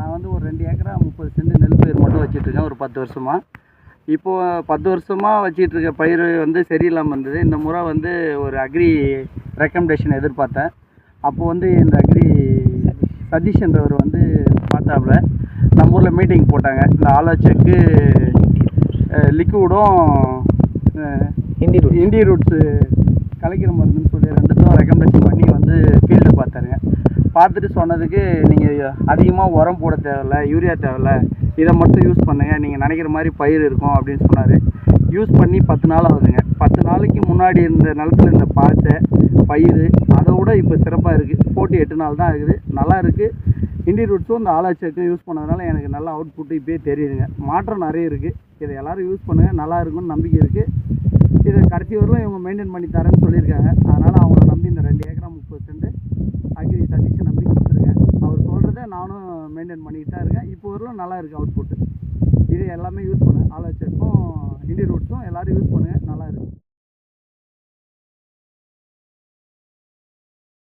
நான் வந்து ஒரு ரெண்டு ஏக்கரா முப்பது சென்ட் நெல் பயிர் மட்டும் வச்சிட்ருக்கேன் ஒரு பத்து வருஷமாக இப்போது பத்து வருஷமாக வச்சிட்டு இருக்க பயிர் வந்து சரியில்லாமல் இருந்தது. இந்த முறை வந்து ஒரு அக்ரி ரெக்கமெண்டேஷன் எதிர்பார்த்தேன். அப்போ வந்து இந்த அக்ரி சதீஷ்ன்றவர் வந்து பார்த்தாப்புல நம்ம ஊரில் மீட்டிங் போட்டாங்க. இந்த ஆலோசனைக்கு லிக்விடும் ஹிந்தி ரூட் இண்டி ரூட்ஸு கலைக்கிற மருந்துன்னு சொல்லி ரெண்டுத்தும் ரெக்கமெண்டேஷன் பண்ணி வந்து பார்த்துட்டு சொன்னதுக்கு நீங்கள் அதிகமாக உரம் போட தேவையில்ல யூரியா தேவையில்ல. இதை மட்டும் யூஸ் பண்ணுங்கள் நீங்கள் நினைக்கிற மாதிரி பயிர் இருக்கும் அப்படின்னு சொன்னார். யூஸ் பண்ணி பத்து நாள் ஆகுதுங்க. பத்து நாளைக்கு முன்னாடி இருந்த நிலத்துல இருந்த பாச்சை பயிர் அதை விட இப்போ சிறப்பாக இருக்குது போட்டு எட்டு நாள் தான் இருக்குது. நல்லா இருக்குது இண்டி ரூட்ஸும் இந்த ஆலாச்சேக்கும் யூஸ் பண்ணதுனால எனக்கு நல்ல அவுட்புட் இப்போயே தெரியுதுங்க. மாற்றம் நிறைய இருக்குது இதை எல்லோரும் யூஸ் பண்ணுங்கள் நல்லா இருக்கும்னு நம்பிக்கை இருக்குது இதை கடைசி வரலும் இவங்க மெயின்டைன் பண்ணி தரேன்னு சொல்லியிருக்காங்க. அதனால் அவங்க நம்பி இந்த ரெண்டு ஏக்கரா முப்பது சென்ட் அக்ரி சதீஷை நம்பி கொடுத்துருக்கேன் அவர் சொல்கிறத நானும் மெயின்டைன் பண்ணிக்கிட்டு தான் இருக்கேன். இப்போ வரலும் நல்லா இருக்குது அவுட்புட்டு இது எல்லாமே யூஸ் பண்ணுங்கள் ஆலோசனைக்கும் இண்டி ரூட்ஸும் எல்லோரும் யூஸ் பண்ணுங்கள்